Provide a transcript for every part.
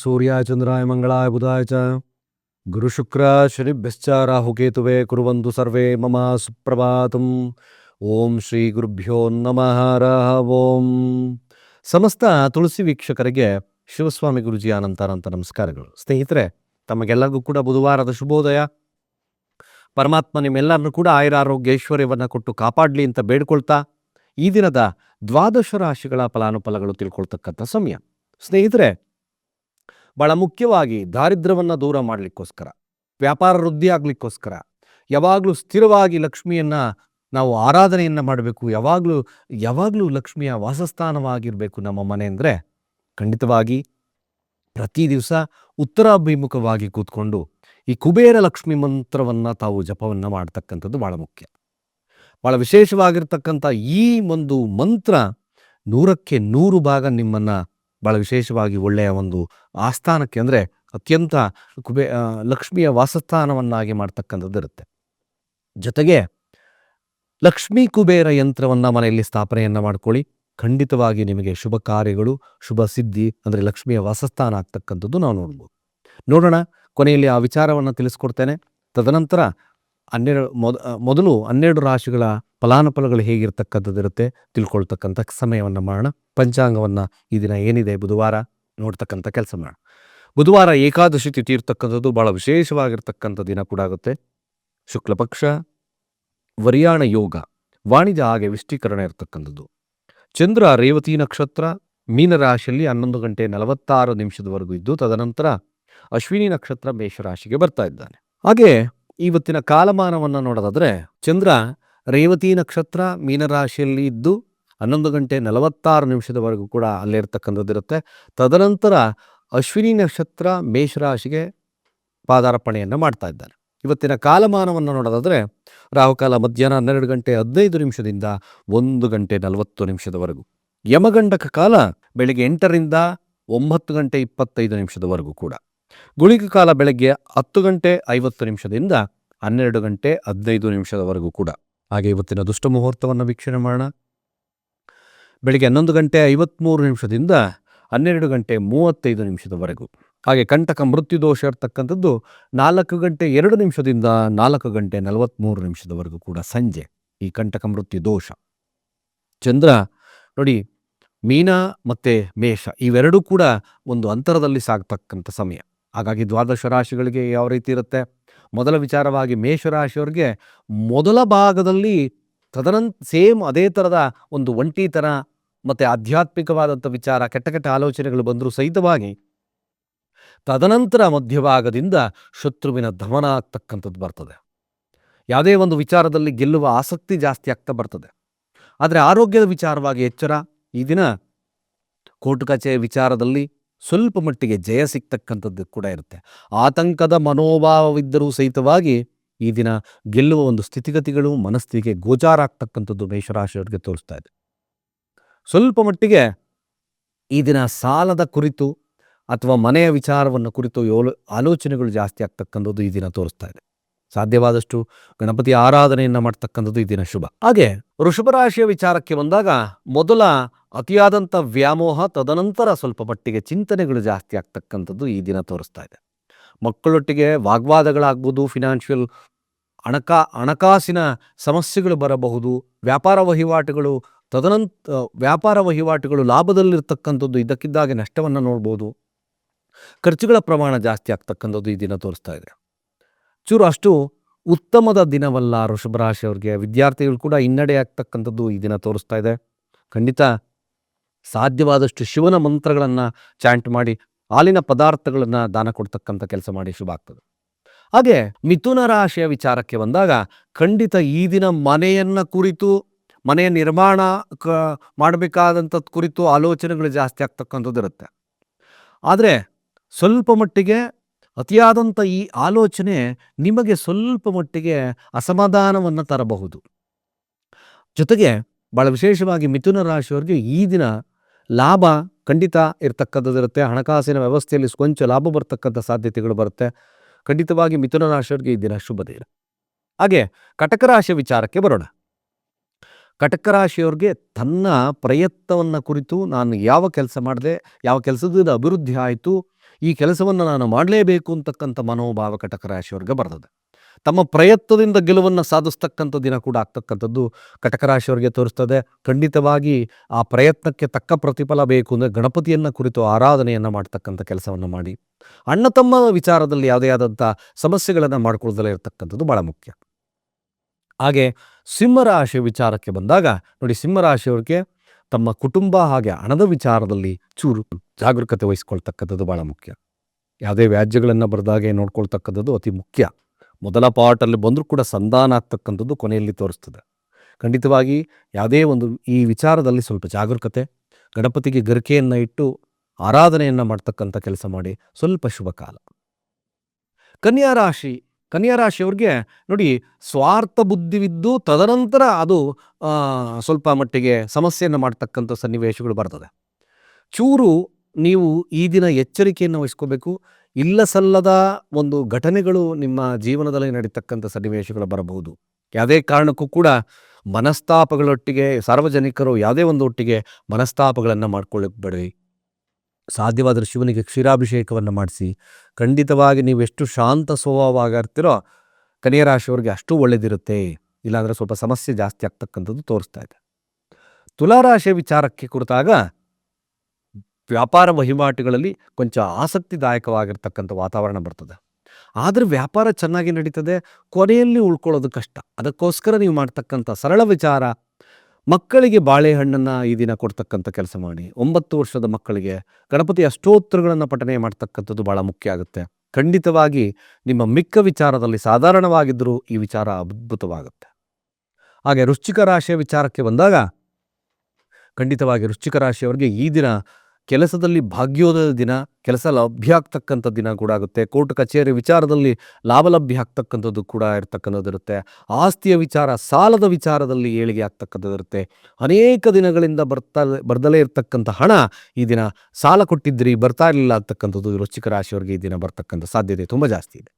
ಸೂರ್ಯಾಯ ಚಂದ್ರಾಯ ಮಂಗಳಾಯ ಬುಧಾಯ ಚ ಗುರುಶುಕ್ರ ಶನಿಭ್ಯಶ್ಚ ರಾಹುಕೇತುವೆ ಕುರುವಂತು ಸರ್ವೇ ಮಮ ಸುಪ್ರಭಾತಂ ಓಂ ಶ್ರೀ ಗುರುಭ್ಯೋ ನಮಃ ಓಂ ಸಮಸ್ತ ತುಳಸಿ ವೀಕ್ಷಕರಿಗೆ ಶಿವಸ್ವಾಮಿ ಗುರುಜಿ ಅನಂತಾನಂತ ನಮಸ್ಕಾರಗಳು ಸ್ನೇಹಿತರೆ ತಮಗೆಲ್ಲರಿಗೂ ಕೂಡ ಬುಧವಾರದ ಶುಭೋದಯ. ಪರಮಾತ್ಮ ನಿಮ್ಮೆಲ್ಲರನ್ನು ಕೂಡ ಆಯುರ ಕೊಟ್ಟು ಕಾಪಾಡಲಿ ಅಂತ ಬೇಡ್ಕೊಳ್ತಾ, ಈ ದಿನದ ದ್ವಾದಶ ರಾಶಿಗಳ ಫಲಾನುಫಲಗಳು ತಿಳ್ಕೊಳ್ತಕ್ಕಂಥ ಸಮಯ. ಸ್ನೇಹಿತರೆ ಬಹಳ ಮುಖ್ಯವಾಗಿ ದಾರಿದ್ರ್ಯವನ್ನು ದೂರ ಮಾಡಲಿಕ್ಕೋಸ್ಕರ, ವ್ಯಾಪಾರ ವೃದ್ಧಿ ಆಗಲಿಕ್ಕೋಸ್ಕರ, ಯಾವಾಗಲೂ ಸ್ಥಿರವಾಗಿ ಲಕ್ಷ್ಮಿಯನ್ನು ನಾವು ಆರಾಧನೆಯನ್ನು ಮಾಡಬೇಕು, ಯಾವಾಗಲೂ ಯಾವಾಗಲೂ ಲಕ್ಷ್ಮಿಯ ವಾಸಸ್ಥಾನವಾಗಿರಬೇಕು ನಮ್ಮ ಮನೆ ಅಂದರೆ, ಖಂಡಿತವಾಗಿ ಪ್ರತಿ ದಿವಸ ಉತ್ತರಾಭಿಮುಖವಾಗಿ ಕೂತ್ಕೊಂಡು ಈ ಕುಬೇರ ಲಕ್ಷ್ಮಿ ಮಂತ್ರವನ್ನು ತಾವು ಜಪವನ್ನು ಮಾಡ್ತಕ್ಕಂಥದ್ದು ಭಾಳ ಮುಖ್ಯ. ಭಾಳ ವಿಶೇಷವಾಗಿರ್ತಕ್ಕಂಥ ಈ ಒಂದು ಮಂತ್ರ ನೂರಕ್ಕೆ ನೂರು ಭಾಗ ನಿಮ್ಮನ್ನು ಭಾಳ ವಿಶೇಷವಾಗಿ ಒಳ್ಳೆಯ ಒಂದು ಆಸ್ಥಾನಕ್ಕೆ ಅಂದರೆ ಅತ್ಯಂತ ಕುಬೇ ಲಕ್ಷ್ಮಿಯ ವಾಸಸ್ಥಾನವನ್ನಾಗಿ ಮಾಡ್ತಕ್ಕಂಥದ್ದು ಇರುತ್ತೆ. ಜೊತೆಗೆ ಲಕ್ಷ್ಮೀ ಕುಬೇರ ಯಂತ್ರವನ್ನು ಮನೆಯಲ್ಲಿ ಸ್ಥಾಪನೆಯನ್ನು ಮಾಡ್ಕೊಳ್ಳಿ. ಖಂಡಿತವಾಗಿ ನಿಮಗೆ ಶುಭ ಕಾರ್ಯಗಳು, ಶುಭ ಸಿದ್ಧಿ ಅಂದರೆ ಲಕ್ಷ್ಮಿಯ ವಾಸಸ್ಥಾನ ಆಗ್ತಕ್ಕಂಥದ್ದು ನಾವು ನೋಡ್ಬೋದು. ನೋಡೋಣ, ಕೊನೆಯಲ್ಲಿ ಆ ವಿಚಾರವನ್ನು ತಿಳಿಸ್ಕೊಡ್ತೇನೆ. ತದನಂತರ ಹನ್ನೆರಡು, ಮೊದ ಮೊದಲು ಹನ್ನೆರಡು ರಾಶಿಗಳ ಫಲಾನುಫಲಗಳು ಹೇಗಿರ್ತಕ್ಕಂಥದ್ದಿರುತ್ತೆ ತಿಳ್ಕೊಳ್ತಕ್ಕಂಥ ಸಮಯವನ್ನು ಮಾಡೋಣ. ಪಂಚಾಂಗವನ್ನು ಈ ದಿನ ಏನಿದೆ ಬುಧವಾರ ನೋಡ್ತಕ್ಕಂಥ ಕೆಲಸ ಮಾಡೋಣ. ಬುಧವಾರ ಏಕಾದಶಿ ತಿಥಿ ಇರ್ತಕ್ಕಂಥದ್ದು ಭಾಳ ವಿಶೇಷವಾಗಿರ್ತಕ್ಕಂಥ ದಿನ ಕೂಡ ಆಗುತ್ತೆ. ಶುಕ್ಲಪಕ್ಷ ವರಿಯಾಣ ಯೋಗ, ವಾಣಿಜ್ಯ ಹಾಗೆ ವಿಷ್ಟೀಕರಣ ಇರತಕ್ಕಂಥದ್ದು. ಚಂದ್ರ, ರೇವತಿ ನಕ್ಷತ್ರ ಮೀನರಾಶಿಯಲ್ಲಿ ಹನ್ನೊಂದು ಗಂಟೆ ನಲವತ್ತಾರು ನಿಮಿಷದವರೆಗೂ ಇದ್ದು ತದನಂತರ ಅಶ್ವಿನಿ ನಕ್ಷತ್ರ ಮೇಷರಾಶಿಗೆ ಬರ್ತಾ ಇದ್ದಾನೆ. ಹಾಗೆ ಇವತ್ತಿನ ಕಾಲಮಾನವನ್ನು ನೋಡೋದಾದರೆ ಚಂದ್ರ ರೇವತಿ ನಕ್ಷತ್ರ ಮೀನರಾಶಿಯಲ್ಲಿ ಇದ್ದು ಹನ್ನೊಂದು ಗಂಟೆ ನಲವತ್ತಾರು ನಿಮಿಷದವರೆಗೂ ಕೂಡ ಅಲ್ಲಿರ್ತಕ್ಕಂಥದ್ದಿರುತ್ತೆ ತದನಂತರ ಅಶ್ವಿನಿ ನಕ್ಷತ್ರ ಮೇಷರಾಶಿಗೆ ಪಾದಾರ್ಪಣೆಯನ್ನು ಮಾಡ್ತಾ ಇದ್ದಾನೆ ಇವತ್ತಿನ ಕಾಲಮಾನವನ್ನು ನೋಡೋದಾದರೆ ರಾಹುಕಾಲ ಮಧ್ಯಾಹ್ನ ಹನ್ನೆರಡು ಗಂಟೆ ಹದಿನೈದು ನಿಮಿಷದಿಂದ ಒಂದು ಗಂಟೆ ನಲವತ್ತು ನಿಮಿಷದವರೆಗೂ. ಯಮಗಂಡಕ ಕಾಲ ಬೆಳಿಗ್ಗೆ ಎಂಟರಿಂದ ಒಂಬತ್ತು ಗಂಟೆ ಇಪ್ಪತ್ತೈದು ನಿಮಿಷದವರೆಗೂ ಕೂಡ. ಗುಳಿಕ ಕಾಲ ಬೆಳಗ್ಗೆ ಹತ್ತು ಗಂಟೆ ಐವತ್ತು ನಿಮಿಷದಿಂದ ಹನ್ನೆರಡು ಗಂಟೆ ಹದಿನೈದು ನಿಮಿಷದವರೆಗೂ ಕೂಡ. ಹಾಗೆ ಇವತ್ತಿನ ದುಷ್ಟ ಮುಹೂರ್ತವನ್ನು ವೀಕ್ಷಣೆ ಮಾಡೋಣ. ಬೆಳಿಗ್ಗೆ ಹನ್ನೊಂದು ಗಂಟೆ ಐವತ್ತ್ಮೂರು ನಿಮಿಷದಿಂದ ಹನ್ನೆರಡು ಗಂಟೆ ಮೂವತ್ತೈದು ನಿಮಿಷದವರೆಗೂ. ಹಾಗೆ ಕಂಟಕ ಮೃತ್ಯು ದೋಷ ಇರ್ತಕ್ಕಂಥದ್ದು ನಾಲ್ಕು ಗಂಟೆ ಎರಡು ನಿಮಿಷದಿಂದ ನಾಲ್ಕು ಗಂಟೆ ನಲವತ್ತ್ಮೂರು ನಿಮಿಷದವರೆಗೂ ಕೂಡ ಸಂಜೆ ಈ ಕಂಟಕ ಮೃತ್ಯು ದೋಷ ಚಂದ್ರ, ನೋಡಿ, ಮೀನ ಮತ್ತು ಮೇಷ ಇವೆರಡೂ ಕೂಡ ಒಂದು ಅಂತರದಲ್ಲಿ ಸಾಗ್ತಕ್ಕಂಥ ಸಮಯ. ಹಾಗಾಗಿ ದ್ವಾದಶ ರಾಶಿಗಳಿಗೆ ಯಾವ ರೀತಿ ಇರುತ್ತೆ? ಮೊದಲ ವಿಚಾರವಾಗಿ ಮೇಷರಾಶಿಯವ್ರಿಗೆ ಮೊದಲ ಭಾಗದಲ್ಲಿ ತದನಂತ ಸೇಮ್ ಅದೇ ಥರದ ಒಂದು ಒಂಟಿತನ ಮತ್ತು ಆಧ್ಯಾತ್ಮಿಕವಾದಂಥ ವಿಚಾರ, ಕೆಟ್ಟ ಕೆಟ್ಟ ಆಲೋಚನೆಗಳು ಬಂದರೂ ಸಹಿತವಾಗಿ ತದನಂತರ ಮಧ್ಯಭಾಗದಿಂದ ಶತ್ರುವಿನ ದಮನ ಆಗ್ತಕ್ಕಂಥದ್ದು ಬರ್ತದೆ. ಯಾವುದೇ ಒಂದು ವಿಚಾರದಲ್ಲಿ ಗೆಲ್ಲುವ ಆಸಕ್ತಿ ಜಾಸ್ತಿ ಆಗ್ತಾ ಬರ್ತದೆ. ಆದರೆ ಆರೋಗ್ಯದ ವಿಚಾರವಾಗಿ ಎಚ್ಚರ. ಈ ದಿನ ಕೋರ್ಟ್ ಕಚೇರಿ ವಿಚಾರದಲ್ಲಿ ಸ್ವಲ್ಪ ಮಟ್ಟಿಗೆ ಜಯ ಸಿಗ್ತಕ್ಕಂಥದ್ದು ಕೂಡ ಇರುತ್ತೆ. ಆತಂಕದ ಮನೋಭಾವವಿದ್ದರೂ ಸಹಿತವಾಗಿ ಈ ದಿನ ಗೆಲ್ಲುವ ಒಂದು ಸ್ಥಿತಿಗತಿಗಳು ಮನಸ್ಥಿತಿಗೆ ಗೋಚಾರ ಆಗ್ತಕ್ಕಂಥದ್ದು ಮೇಷರಾಶಿಯವರಿಗೆ ತೋರಿಸ್ತಾ ಇದೆ. ಸ್ವಲ್ಪ ಮಟ್ಟಿಗೆ ಈ ದಿನ ಸಾಲದ ಕುರಿತು ಅಥವಾ ಮನೆಯ ವಿಚಾರವನ್ನು ಕುರಿತು ಯೋಲೋ, ಆಲೋಚನೆಗಳು ಜಾಸ್ತಿ ಆಗ್ತಕ್ಕಂಥದ್ದು ಈ ದಿನ ತೋರಿಸ್ತಾ ಇದೆ. ಸಾಧ್ಯವಾದಷ್ಟು ಗಣಪತಿ ಆರಾಧನೆಯನ್ನು ಮಾಡ್ತಕ್ಕಂಥದ್ದು ಈ ದಿನ ಶುಭ. ಹಾಗೆ ವೃಷಭ ರಾಶಿಯ ವಿಚಾರಕ್ಕೆ ಬಂದಾಗ ಮೊದಲ ಅತಿಯಾದಂಥ ವ್ಯಾಮೋಹ ತದನಂತರ ಸ್ವಲ್ಪ ಮಟ್ಟಿಗೆ ಚಿಂತನೆಗಳು ಜಾಸ್ತಿ ಆಗ್ತಕ್ಕಂಥದ್ದು ಈ ದಿನ ತೋರಿಸ್ತಾ ಇದೆ. ಮಕ್ಕಳೊಟ್ಟಿಗೆ ವಾಗ್ವಾದಗಳಾಗ್ಬೋದು ಫಿನಾನ್ಷಿಯಲ್ ಹಣಕಾ ಹಣಕಾಸಿನ ಸಮಸ್ಯೆಗಳು ಬರಬಹುದು, ವ್ಯಾಪಾರ ವಹಿವಾಟುಗಳು ತದನಂತ ವ್ಯಾಪಾರ ವಹಿವಾಟುಗಳು ಲಾಭದಲ್ಲಿರ್ತಕ್ಕಂಥದ್ದು ಇದಕ್ಕಿದ್ದಾಗೆ ನಷ್ಟವನ್ನು ನೋಡ್ಬೋದು. ಖರ್ಚುಗಳ ಪ್ರಮಾಣ ಜಾಸ್ತಿ ಆಗ್ತಕ್ಕಂಥದ್ದು ಈ ದಿನ ತೋರಿಸ್ತಾ ಇದೆ. ಚೂರು ಅಷ್ಟು ಉತ್ತಮದ ದಿನವಲ್ಲ ವೃಷಭ ರಾಶಿಯವ್ರಿಗೆ. ವಿದ್ಯಾರ್ಥಿಗಳು ಕೂಡ ಹಿನ್ನಡೆ ಆಗ್ತಕ್ಕಂಥದ್ದು ಈ ದಿನ ತೋರಿಸ್ತಾ ಇದೆ. ಖಂಡಿತ ಸಾಧ್ಯವಾದಷ್ಟು ಶಿವನ ಮಂತ್ರಗಳನ್ನು ಚಾಂಟ್ ಮಾಡಿ, ಹಾಲಿನ ಪದಾರ್ಥಗಳನ್ನು ದಾನ ಕೊಡ್ತಕ್ಕಂಥ ಕೆಲಸ ಮಾಡಿ ಶುಭ ಆಗ್ತದೆ. ಹಾಗೆ ಮಿಥುನ ರಾಶಿಯ ವಿಚಾರಕ್ಕೆ ಬಂದಾಗ ಖಂಡಿತ ಈ ದಿನ ಮನೆಯನ್ನ ಕುರಿತು, ಮನೆಯ ನಿರ್ಮಾಣ ಕ ಮಾಡಬೇಕಾದಂಥದ್ದು ಕುರಿತು ಆಲೋಚನೆಗಳು ಜಾಸ್ತಿ ಆಗ್ತಕ್ಕಂಥದ್ದು ಇರುತ್ತೆ. ಆದರೆ ಸ್ವಲ್ಪ ಮಟ್ಟಿಗೆ ಅತಿಯಾದಂಥ ಈ ಆಲೋಚನೆ ನಿಮಗೆ ಸ್ವಲ್ಪ ಮಟ್ಟಿಗೆ ಅಸಮಾಧಾನವನ್ನು ತರಬಹುದು. ಜೊತೆಗೆ ಭಾಳ ವಿಶೇಷವಾಗಿ ಮಿಥುನ ರಾಶಿಯವರಿಗೆ ಈ ದಿನ ಲಾಭ ಖಂಡಿತ ಇರ್ತಕ್ಕಂಥದ್ದಿರುತ್ತೆ. ಹಣಕಾಸಿನ ವ್ಯವಸ್ಥೆಯಲ್ಲಿ ಕೊಂಚ ಲಾಭ ಬರ್ತಕ್ಕಂಥ ಸಾಧ್ಯತೆಗಳು ಬರುತ್ತೆ. ಖಂಡಿತವಾಗಿ ಮಿಥುನ ರಾಶಿಯವರಿಗೆ ಈ ದಿನ ಶುಭ ಹಾಗೆ ಕಟಕ ರಾಶಿಯ ವಿಚಾರಕ್ಕೆ ಬರೋಣ. ಕಟಕ ರಾಶಿಯವ್ರಿಗೆ ತನ್ನ ಪ್ರಯತ್ನವನ್ನು ಕುರಿತು ನಾನು ಯಾವ ಕೆಲಸ ಮಾಡಿದೆ, ಯಾವ ಕೆಲಸದಿಂದ ಅಭಿವೃದ್ಧಿ ಆಯಿತು, ಈ ಕೆಲಸವನ್ನು ನಾನು ಮಾಡಲೇಬೇಕು ಅಂತಕ್ಕಂಥ ಮನೋಭಾವ ಕಟಕ ರಾಶಿಯವ್ರಿಗೆ ಬರ್ತದೆ. ತಮ್ಮ ಪ್ರಯತ್ನದಿಂದ ಗೆಲುವನ್ನು ಸಾಧಿಸ್ತಕ್ಕಂಥ ದಿನ ಕೂಡ ಆಗ್ತಕ್ಕಂಥದ್ದು ಕಟಕ ರಾಶಿಯವರಿಗೆ ತೋರಿಸ್ತದೆ. ಖಂಡಿತವಾಗಿ ಆ ಪ್ರಯತ್ನಕ್ಕೆ ತಕ್ಕ ಪ್ರತಿಫಲ ಬೇಕು ಅಂದರೆ ಗಣಪತಿಯನ್ನು ಕುರಿತು ಆರಾಧನೆಯನ್ನು ಮಾಡ್ತಕ್ಕಂಥ ಕೆಲಸವನ್ನು ಮಾಡಿ. ಅಣ್ಣ ತಮ್ಮ ವಿಚಾರದಲ್ಲಿ ಯಾವುದೇ ಆದಂಥ ಸಮಸ್ಯೆಗಳನ್ನು ಮಾಡ್ಕೊಳ್ದಲೇ ಇರತಕ್ಕಂಥದ್ದು ಭಾಳ ಮುಖ್ಯ. ಹಾಗೆ ಸಿಂಹರಾಶಿ ವಿಚಾರಕ್ಕೆ ಬಂದಾಗ ನೋಡಿ ಸಿಂಹರಾಶಿಯವ್ರಿಗೆ ತಮ್ಮ ಕುಟುಂಬ ಹಾಗೆ ಹಣದ ವಿಚಾರದಲ್ಲಿ ಚೂರು ಜಾಗರೂಕತೆ ವಹಿಸ್ಕೊಳ್ತಕ್ಕಂಥದ್ದು ಭಾಳ ಮುಖ್ಯ. ಯಾವುದೇ ವ್ಯಾಜ್ಯಗಳನ್ನು ಬರೆದಾಗೆ ನೋಡ್ಕೊಳ್ತಕ್ಕಂಥದ್ದು ಅತಿ ಮುಖ್ಯ. ಮೊದಲ ಪಾರ್ಟಲ್ಲಿ ಬಂದರೂ ಕೂಡ ಸಂಧಾನ ಆಗ್ತಕ್ಕಂಥದ್ದು ಕೊನೆಯಲ್ಲಿ ತೋರಿಸ್ತದೆ. ಖಂಡಿತವಾಗಿ ಯಾವುದೇ ಒಂದು ಈ ವಿಚಾರದಲ್ಲಿ ಸ್ವಲ್ಪ ಜಾಗರೂಕತೆ, ಗಣಪತಿಗೆ ಗರಿಕೆಯನ್ನು ಇಟ್ಟು ಆರಾಧನೆಯನ್ನು ಮಾಡ್ತಕ್ಕಂಥ ಕೆಲಸ ಮಾಡಿ ಸ್ವಲ್ಪ ಶುಭ ಕಾಲ. ಕನ್ಯಾ ರಾಶಿ, ಕನ್ಯಾ ರಾಶಿಯವ್ರಿಗೆ ನೋಡಿ ಸ್ವಾರ್ಥ ಬುದ್ಧಿವಿದ್ದು ತದನಂತರ ಅದು ಸ್ವಲ್ಪ ಮಟ್ಟಿಗೆ ಸಮಸ್ಯೆಯನ್ನು ಮಾಡ್ತಕ್ಕಂಥ ಸನ್ನಿವೇಶಗಳು ಬರ್ತದೆ. ಚೂರು ನೀವು ಈ ದಿನ ಎಚ್ಚರಿಕೆಯನ್ನು ವಹಿಸ್ಕೋಬೇಕು ಇಲ್ಲ ಸಲ್ಲದ ಒಂದು ಘಟನೆಗಳು ನಿಮ್ಮ ಜೀವನದಲ್ಲಿ ನಡೀತಕ್ಕಂಥ ಸನ್ನಿವೇಶಗಳು ಬರಬಹುದು. ಯಾವುದೇ ಕಾರಣಕ್ಕೂ ಕೂಡ ಮನಸ್ತಾಪಗಳೊಟ್ಟಿಗೆ ಸಾರ್ವಜನಿಕರು ಯಾವುದೇ ಒಂದು ಒಟ್ಟಿಗೆ ಮನಸ್ತಾಪಗಳನ್ನು ಮಾಡಿಕೊಳ್ಳಕ್ಕೆ ಬೇಡವಿ ಸಾಧ್ಯವಾದರೆ ಶಿವನಿಗೆ ಕ್ಷೀರಾಭಿಷೇಕವನ್ನು ಮಾಡಿಸಿ, ಖಂಡಿತವಾಗಿ ನೀವು ಎಷ್ಟು ಶಾಂತ ಸ್ವಭಾವವಾಗಿರ್ತೀರೋ ಕನ್ಯಾ ರಾಶಿಯವರಿಗೆ ಅಷ್ಟು ಒಳ್ಳೆಯದಿರುತ್ತೆ ಇಲ್ಲಾಂದರೆ ಸ್ವಲ್ಪ ಸಮಸ್ಯೆ ಜಾಸ್ತಿ ಆಗ್ತಕ್ಕಂಥದ್ದು ತೋರಿಸ್ತಾ ಇದೆ. ತುಲಾರಾಶಿಯ ವಿಚಾರಕ್ಕೆ ಕುರಿತಾಗ ವ್ಯಾಪಾರ ವಹಿವಾಟುಗಳಲ್ಲಿ ಕೊಂಚ ಆಸಕ್ತಿದಾಯಕವಾಗಿರ್ತಕ್ಕಂಥ ವಾತಾವರಣ ಬರ್ತದೆ. ಆದರೆ ವ್ಯಾಪಾರ ಚೆನ್ನಾಗಿ ನಡೀತದೆ, ಕೊನೆಯಲ್ಲಿ ಉಳ್ಕೊಳ್ಳೋದು ಕಷ್ಟ. ಅದಕ್ಕೋಸ್ಕರ ನೀವು ಮಾಡ್ತಕ್ಕಂಥ ಸರಳ ವಿಚಾರ, ಮಕ್ಕಳಿಗೆ ಬಾಳೆಹಣ್ಣನ್ನು ಈ ದಿನ ಕೊಡ್ತಕ್ಕಂಥ ಕೆಲಸ ಮಾಡಿ. ಒಂಬತ್ತು ವರ್ಷದ ಮಕ್ಕಳಿಗೆ ಗಣಪತಿ ಅಷ್ಟೋತ್ತರಗಳನ್ನು ಪಠನೆ ಮಾಡ್ತಕ್ಕಂಥದ್ದು ಭಾಳ ಮುಖ್ಯ ಆಗುತ್ತೆ. ಖಂಡಿತವಾಗಿ ನಿಮ್ಮ ಮಿಕ್ಕ ವಿಚಾರದಲ್ಲಿ ಸಾಧಾರಣವಾಗಿದ್ದರೂ ಈ ವಿಚಾರ ಅದ್ಭುತವಾಗುತ್ತೆ. ಹಾಗೆ ರುಚಿಕ ರಾಶಿಯ ವಿಚಾರಕ್ಕೆ ಬಂದಾಗ ಖಂಡಿತವಾಗಿ ರುಚಿಕ ರಾಶಿಯವರಿಗೆ ಈ ದಿನ ಕೆಲಸದಲ್ಲಿ ಭಾಗ್ಯೋದಯದ ದಿನ, ಕೆಲಸ ಲಭ್ಯ ಆಗ್ತಕ್ಕಂಥ ದಿನ ಕೂಡ ಆಗುತ್ತೆ. ಕೋರ್ಟ್ ಕಚೇರಿ ವಿಚಾರದಲ್ಲಿ ಲಾಭ ಲಭ್ಯ ಆಗ್ತಕ್ಕಂಥದ್ದು ಕೂಡ ಇರ್ತಕ್ಕಂಥದ್ದು ಇರುತ್ತೆ. ಆಸ್ತಿಯ ವಿಚಾರ, ಸಾಲದ ವಿಚಾರದಲ್ಲಿ ಏಳಿಗೆ ಆಗ್ತಕ್ಕಂಥದ್ದು ಇರುತ್ತೆ. ಅನೇಕ ದಿನಗಳಿಂದ ಬರ್ತಾ, ಬರ್ದಲೇ ಇರ್ತಕ್ಕಂಥ ಹಣ ಈ ದಿನ ಸಾಲ ಕೊಟ್ಟಿದ್ರಿ ಬರ್ತಾ ಇರಲಿಲ್ಲ ಆಗ್ತಕ್ಕಂಥದ್ದು ವೃಶ್ಚಿಕ ರಾಶಿಯವರಿಗೆ ಈ ದಿನ ಬರ್ತಕ್ಕಂಥ ಸಾಧ್ಯತೆ ತುಂಬ ಜಾಸ್ತಿ ಇದೆ.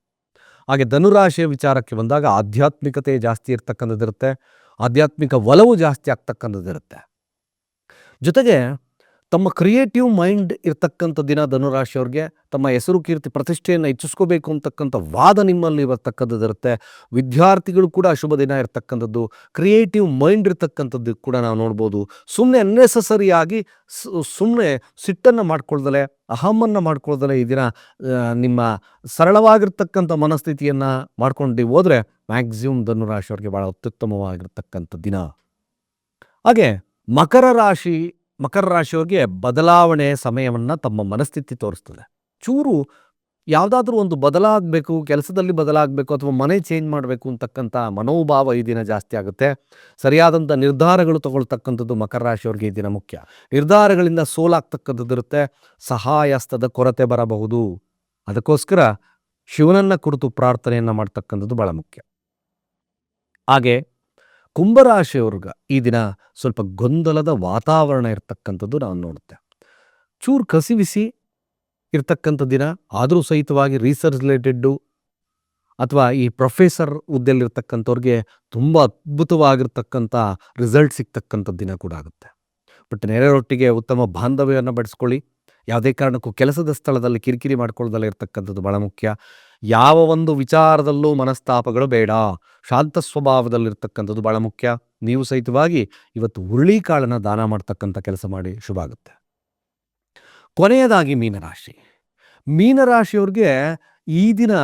ಹಾಗೆ ಧನುರಾಶಿಯ ವಿಚಾರಕ್ಕೆ ಬಂದಾಗ ಆಧ್ಯಾತ್ಮಿಕತೆ ಜಾಸ್ತಿ ಇರ್ತಕ್ಕಂಥದ್ದಿರುತ್ತೆ. ಆಧ್ಯಾತ್ಮಿಕ ಒಲವು ಜಾಸ್ತಿ ಆಗ್ತಕ್ಕಂಥದ್ದಿರುತ್ತೆ. ಜೊತೆಗೆ ತಮ್ಮ ಕ್ರಿಯೇಟಿವ್ ಮೈಂಡ್ ಇರತಕ್ಕಂಥ ದಿನ ಧನುರಾಶಿಯವ್ರಿಗೆ ತಮ್ಮ ಹೆಸರು ಕೀರ್ತಿ ಪ್ರತಿಷ್ಠೆಯನ್ನು ಹೆಚ್ಚಿಸ್ಕೋಬೇಕು ಅಂತಕ್ಕಂಥ ವಾದ ನಿಮ್ಮಲ್ಲಿ ಬರ್ತಕ್ಕಂಥದ್ದು ಇರುತ್ತೆ. ವಿದ್ಯಾರ್ಥಿಗಳು ಕೂಡ ಅಶುಭ ದಿನ ಇರತಕ್ಕಂಥದ್ದು. ಕ್ರಿಯೇಟಿವ್ ಮೈಂಡ್ ಇರ್ತಕ್ಕಂಥದ್ದು ಕೂಡ ನಾವು ನೋಡ್ಬೋದು. ಸುಮ್ಮನೆ ಅನ್ನೆಸಸರಿಯಾಗಿ ಸುಮ್ಮನೆ ಸಿಟ್ಟನ್ನು ಮಾಡ್ಕೊಳ್ದಲೆ ಅಹಮನ್ನು ಮಾಡ್ಕೊಳ್ದಲೆ ಈ ದಿನ ನಿಮ್ಮ ಸರಳವಾಗಿರ್ತಕ್ಕಂಥ ಮನಸ್ಥಿತಿಯನ್ನು ಮಾಡ್ಕೊಂಡು ಹೋದರೆ ಮ್ಯಾಕ್ಸಿಮಮ್ ಧನುರಾಶಿಯವ್ರಿಗೆ ಭಾಳ ಅತ್ಯುತ್ತಮವಾಗಿರ್ತಕ್ಕಂಥ ದಿನ. ಹಾಗೆ ಮಕರ ರಾಶಿ ಮಕರ ರಾಶಿಯವರಿಗೆ ಬದಲಾವಣೆ ಸಮಯವನ್ನು ತಮ್ಮ ಮನಸ್ಥಿತಿ ತೋರಿಸ್ತದೆ. ಚೂರು ಯಾವುದಾದ್ರೂ ಒಂದು ಬದಲಾಗಬೇಕು, ಕೆಲಸದಲ್ಲಿ ಬದಲಾಗಬೇಕು ಅಥವಾ ಮನೆ ಚೇಂಜ್ ಮಾಡಬೇಕು ಅಂತಕ್ಕಂಥ ಮನೋಭಾವ ಈ ದಿನ ಜಾಸ್ತಿ ಆಗುತ್ತೆ. ಸರಿಯಾದಂಥ ನಿರ್ಧಾರಗಳು ತಗೊಳ್ತಕ್ಕಂಥದ್ದು ಮಕರ ರಾಶಿಯವ್ರಿಗೆ ಈ ದಿನ ಮುಖ್ಯ. ನಿರ್ಧಾರಗಳಿಂದ ಸೋಲಾಗ್ತಕ್ಕಂಥದ್ದು ಇರುತ್ತೆ. ಸಹಾಯಸ್ತದ ಕೊರತೆ ಬರಬಹುದು. ಅದಕ್ಕೋಸ್ಕರ ಶಿವನನ್ನ ಕುರಿತು ಪ್ರಾರ್ಥನೆಯನ್ನು ಮಾಡ್ತಕ್ಕಂಥದ್ದು ಭಾಳ ಮುಖ್ಯ. ಹಾಗೆ ಕುಂಭರಾಶಿಯವ್ರಿಗ ಈ ದಿನ ಸ್ವಲ್ಪ ಗೊಂದಲದ ವಾತಾವರಣ ಇರ್ತಕ್ಕಂಥದ್ದು ನಾನು ನೋಡುತ್ತೆ ಚೂರು ಕಸಿವಿಸಿ ಇರ್ತಕ್ಕಂಥ ದಿನ, ಆದರೂ ಸಹಿತವಾಗಿ ರಿಸರ್ಚ್ ರಿಲೇಟೆಡ್ಡು ಅಥವಾ ಈ ಪ್ರೊಫೆಸರ್ ಹುದ್ದೆಯಲ್ಲಿರ್ತಕ್ಕಂಥವ್ರಿಗೆ ತುಂಬ ಅದ್ಭುತವಾಗಿರ್ತಕ್ಕಂಥ ರಿಸಲ್ಟ್ ಸಿಗ್ತಕ್ಕಂಥ ದಿನ ಕೂಡ ಆಗುತ್ತೆ. ಬಟ್ ನೆರೆಯೊಟ್ಟಿಗೆ ಉತ್ತಮ ಬಾಂಧವ್ಯವನ್ನು ಬೆಳೆಸ್ಕೊಳ್ಳಿ ಯಾವುದೇ ಕಾರಣಕ್ಕೂ ಕೆಲಸದ ಸ್ಥಳದಲ್ಲಿ ಕಿರಿಕಿರಿ ಮಾಡ್ಕೊಳ್ಳದಲ್ಲೇ ಇರ್ತಕ್ಕಂಥದ್ದು ಬಹಳ ಮುಖ್ಯ. ಯಾವ ಒಂದು ವಿಚಾರದಲ್ಲೂ ಮನಸ್ತಾಪಗಳು ಬೇಡ. ಶಾಂತ ಸ್ವಭಾವದಲ್ಲಿರ್ತಕ್ಕಂಥದ್ದು ಬಹಳ ಮುಖ್ಯ. ನೀವು ಸಹಿತವಾಗಿ ಇವತ್ತು ಹುರುಳಿಕಾಳನ್ನು ದಾನ ಮಾಡ್ತಕ್ಕಂಥ ಕೆಲಸ ಮಾಡಿ ಶುಭ ಆಗುತ್ತೆ. ಕೊನೆಯದಾಗಿ ಮೀನರಾಶಿ. ಮೀನರಾಶಿಯವ್ರಿಗೆ ಈ ದಿನ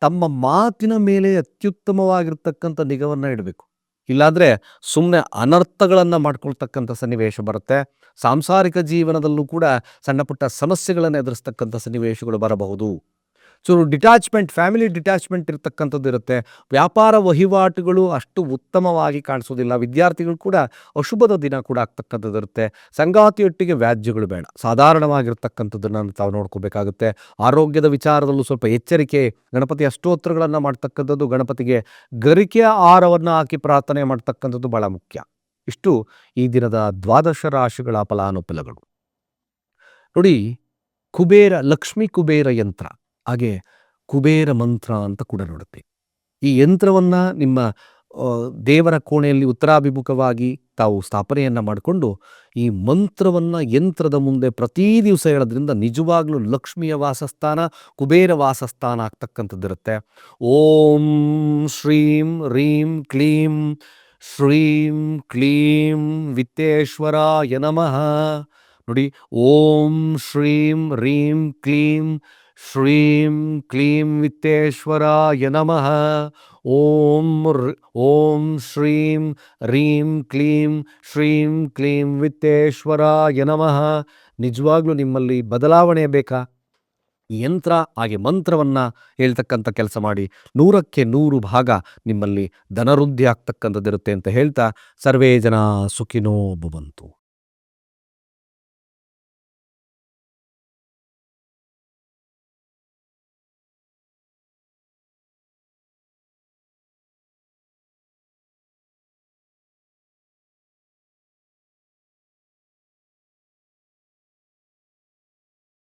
ತಮ್ಮ ಮಾತಿನ ಮೇಲೆ ಅತ್ಯುತ್ತಮವಾಗಿರ್ತಕ್ಕಂಥ ನಿಗವನ್ನು ಇಡಬೇಕು. ಇಲ್ಲಾಂದರೆ ಸುಮ್ಮನೆ ಅನರ್ಥಗಳನ್ನು ಮಾಡ್ಕೊಳ್ತಕ್ಕಂಥ ಸನ್ನಿವೇಶ ಬರುತ್ತೆ. ಸಾಂಸಾರಿಕ ಜೀವನದಲ್ಲೂ ಕೂಡ ಸಣ್ಣ ಪುಟ್ಟ ಸಮಸ್ಯೆಗಳನ್ನು ಎದುರಿಸ್ತಕ್ಕಂಥ ಸನ್ನಿವೇಶಗಳು ಬರಬಹುದು. ಸೊ ಡಿಟ್ಯಾಚ್ಮೆಂಟ್ ಫ್ಯಾಮಿಲಿ ಡಿಟ್ಯಾಚ್ಮೆಂಟ್ ಇರತಕ್ಕಂಥದ್ದು ಇರುತ್ತೆ. ವ್ಯಾಪಾರ ವಹಿವಾಟುಗಳು ಅಷ್ಟು ಉತ್ತಮವಾಗಿ ಕಾಣಿಸೋದಿಲ್ಲ. ವಿದ್ಯಾರ್ಥಿಗಳು ಕೂಡ ಅಶುಭದ ದಿನ ಕೂಡ ಆಗ್ತಕ್ಕಂಥದ್ದು ಇರುತ್ತೆ. ಸಂಗಾತಿಯೊಟ್ಟಿಗೆ ವ್ಯಾಜ್ಯಗಳು ಬೇಡ. ಸಾಧಾರಣವಾಗಿರ್ತಕ್ಕಂಥದ್ದನ್ನು ತಾವು ನೋಡ್ಕೋಬೇಕಾಗುತ್ತೆ. ಆರೋಗ್ಯದ ವಿಚಾರದಲ್ಲೂ ಸ್ವಲ್ಪ ಎಚ್ಚರಿಕೆ, ಗಣಪತಿ ಅಷ್ಟೋತ್ತರಗಳನ್ನು ಮಾಡ್ತಕ್ಕಂಥದ್ದು, ಗಣಪತಿಗೆ ಗರಿಕೆಯ ಆಹಾರವನ್ನು ಹಾಕಿ ಪ್ರಾರ್ಥನೆ ಮಾಡ್ತಕ್ಕಂಥದ್ದು ಬಹಳ ಮುಖ್ಯ. ಇಷ್ಟು ಈ ದಿನದ ದ್ವಾದಶ ರಾಶಿಗಳ ಫಲಾನುಫಲಗಳು. ನೋಡಿ, ಕುಬೇರ, ಲಕ್ಷ್ಮೀ ಕುಬೇರ ಯಂತ್ರ. ಹಾಗೆ ಕುಬೇರ ಮಂತ್ರ ಅಂತ ಕೂಡ ನೋಡುತ್ತೆ. ಈ ಯಂತ್ರವನ್ನು ನಿಮ್ಮ ದೇವರ ಕೋಣೆಯಲ್ಲಿ ಉತ್ತರಾಭಿಮುಖವಾಗಿ ತಾವು ಸ್ಥಾಪನೆಯನ್ನು ಮಾಡಿಕೊಂಡು ಈ ಮಂತ್ರವನ್ನು ಯಂತ್ರದ ಮುಂದೆ ಪ್ರತಿ ದಿವಸ ಹೇಳೋದ್ರಿಂದ ನಿಜವಾಗ್ಲೂ ಲಕ್ಷ್ಮಿಯ ವಾಸಸ್ಥಾನ, ಕುಬೇರ ವಾಸಸ್ಥಾನ ಆಗ್ತಕ್ಕಂಥದ್ದಿರುತ್ತೆ. ಓಂ ಶ್ರೀಂ ರೀಂ ಕ್ಲೀಂ ಶ್ರೀಂ ಕ್ಲೀಂ ವಿತ್ತೇಶ್ವರಾಯ ನಮಃ. ನೋಡಿ, ಓಂ ಶ್ರೀಂ ರೀಂ ಕ್ಲೀಂ ಶ್ರೀಂ ಕ್ಲೀಂ ವಿತ್ತೇಶ್ವರಾಯ ನಮಃ ಓಂ ಓಂ ಶ್ರೀಂ ರೀಂ ಕ್ಲೀಂ ಶ್ರೀಂ ಕ್ಲೀಂ ವಿತ್ತೇಶ್ವರಾಯ ನಮಃ ನಿಜವಾಗ್ಲೂ ನಿಮ್ಮಲ್ಲಿ ಬದಲಾವಣೆ ಬೇಕಾ? ಯಂತ್ರ, ಹಾಗೆ ಮಂತ್ರವನ್ನು ಹೇಳ್ತಕ್ಕಂಥ ಕೆಲಸ ಮಾಡಿ ನೂರಕ್ಕೆ ನೂರು ಭಾಗ ನಿಮ್ಮಲ್ಲಿ ಧನವೃದ್ಧಿ ಆಗ್ತಕ್ಕಂಥದ್ದಿರುತ್ತೆ ಅಂತ ಹೇಳ್ತಾ ಸರ್ವೇ ಜನ ಸುಖಿನೋ ಭವಂತು.